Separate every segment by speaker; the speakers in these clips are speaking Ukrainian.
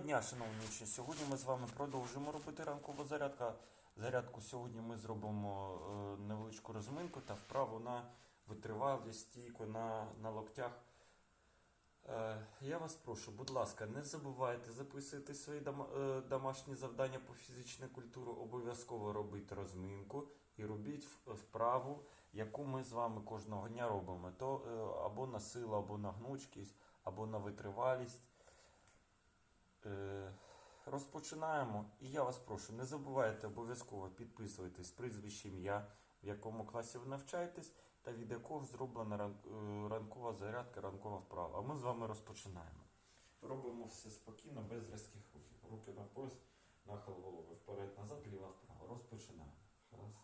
Speaker 1: дня, шановні учні. Сьогодні ми з вами продовжуємо робити ранкову зарядку. Зарядку сьогодні ми зробимо е, невеличку розминку та вправу на витривалість, стійку на, на локтях. Е, я вас прошу, будь ласка, не забувайте записувати свої е, домашні завдання по фізичній культурі. Обов'язково робіть розминку і робіть вправу, яку ми з вами кожного дня робимо. То або на силу, або на гнучкість, або на витривалість. Е, Розпочинаємо. І я вас прошу, не забувайте обов'язково підписуватись прізвище ім'я, в якому класі ви навчаєтесь, та від якого зроблена е, ранкова зарядка, ранкова вправа. А ми з вами розпочинаємо. Робимо все спокійно, без різких рухів. Руки на пояс, нахил голови. Вперед, назад, ліва, вправо. Розпочинаємо. Раз,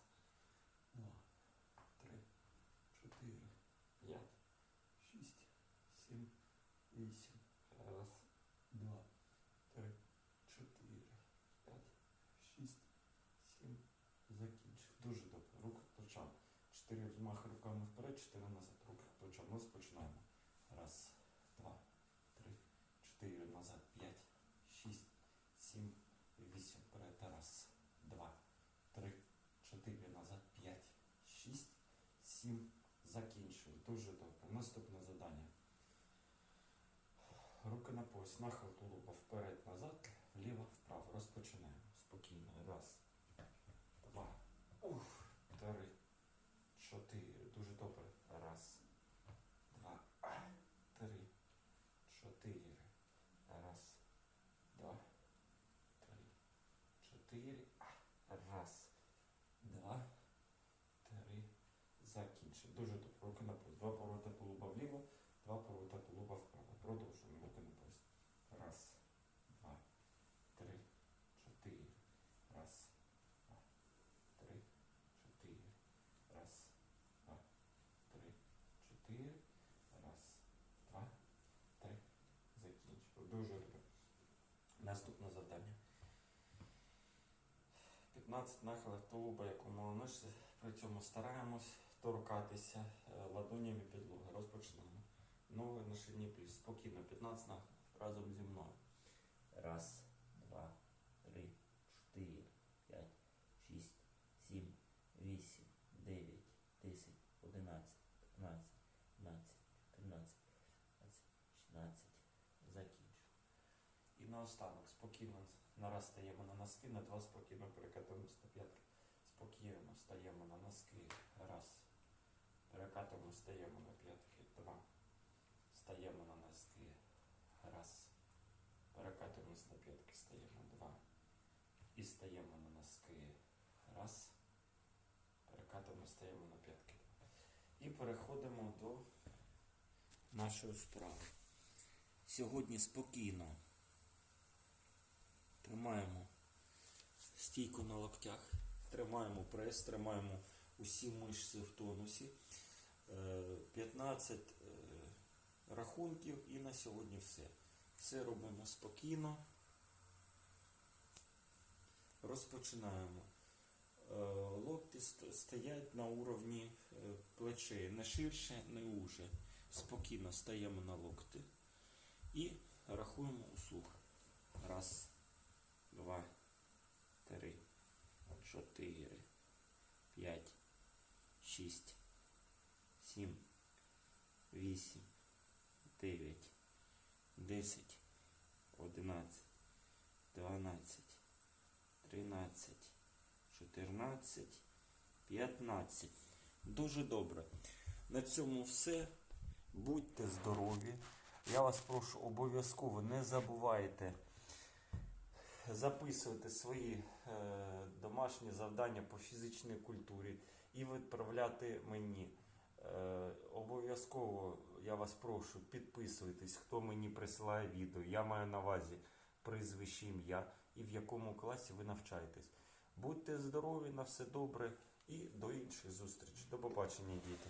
Speaker 1: два, три, чотири, п'ять, шість, сім, вісім. Раз, два, три, чотири, п'ять, шість, сім. Закінчив. Дуже добре. Руки к плечам. Чотири взмахи руками вперед, чотири назад. Руки к плечам. Розпочинаємо. Раз, два, три, чотири назад. П'ять, шість, сім, вісім. Вперед. Раз, два, три, чотири назад. П'ять, шість, сім. Закінчили. Дуже добре. Наступне завдання. Руки на пояс, нахил тулуба вперед, назад, вліво, вправо. Розпочинаємо. Спокійно. Раз, два, ух, три, чотири. Дуже добре. Раз, два, три, чотири. Раз, два, три, чотири. Раз, два, три. Закінчив. Дуже добре. Руки на пояс. Два поворота тулуба вліво, два поворота тулуба вправо. Продовжуємо. Руки на пояс. Раз, два, три, чотири. Раз, два, три, чотири. Раз, два, три, чотири. Раз, два, три. Закінчив. Дуже добре. Наступне завдання. 15 нахилів тулуба, якому носиться. При цьому стараємось торкатися е, ладонями підлоги. Розпочнемо. Ноги на ширині пліс. Спокійно, 15 нахилів разом зі мною.
Speaker 2: Раз, два, три, чотири, п'ять, шість, сім, вісім, дев'ять, десять, одинадцять, п'ятнадцять, дванадцять, тринадцять, п'ятнадцять, шістнадцять. Закінчу.
Speaker 1: І наостанок спокійно нараз стаємо на носки, на два спокійно перекатуємося на п'ятки. Спокійно стаємо на носки. Раз. Перекатуємо, стаємо на п'ятки. Два. Стаємо на носки. Раз. Перекатуємось на п'ятки, стаємо. Два. І стаємо на носки. Раз. Перекатуємо, стаємо на п'ятки. І переходимо до нашої вправи. Сьогодні спокійно тримаємо стійку на локтях, тримаємо прес, тримаємо усі мишці в тонусі. Е, 15 е, рахунків і на сьогодні все. Все робимо спокійно. Розпочинаємо. Е, Локті ст- стоять на уровні е, плечей, не ширше, не уже. Спокійно стаємо на локти і рахуємо услуг. Раз, два, три, чотири, п'ять, шість, сім, вісім, дев'ять, десять, одинадцять, дванадцять, тринадцять, чотирнадцять, п'ятнадцять. Дуже добре. На цьому все. Будьте здорові. Я вас прошу обов'язково не забувайте записувати свої е, домашні завдання по фізичній культурі і відправляти мені. Е, обов'язково я вас прошу, підписуйтесь, хто мені присилає відео. Я маю на увазі прізвище ім'я і в якому класі ви навчаєтесь. Будьте здорові, на все добре і до інших зустрічей. До побачення, діти.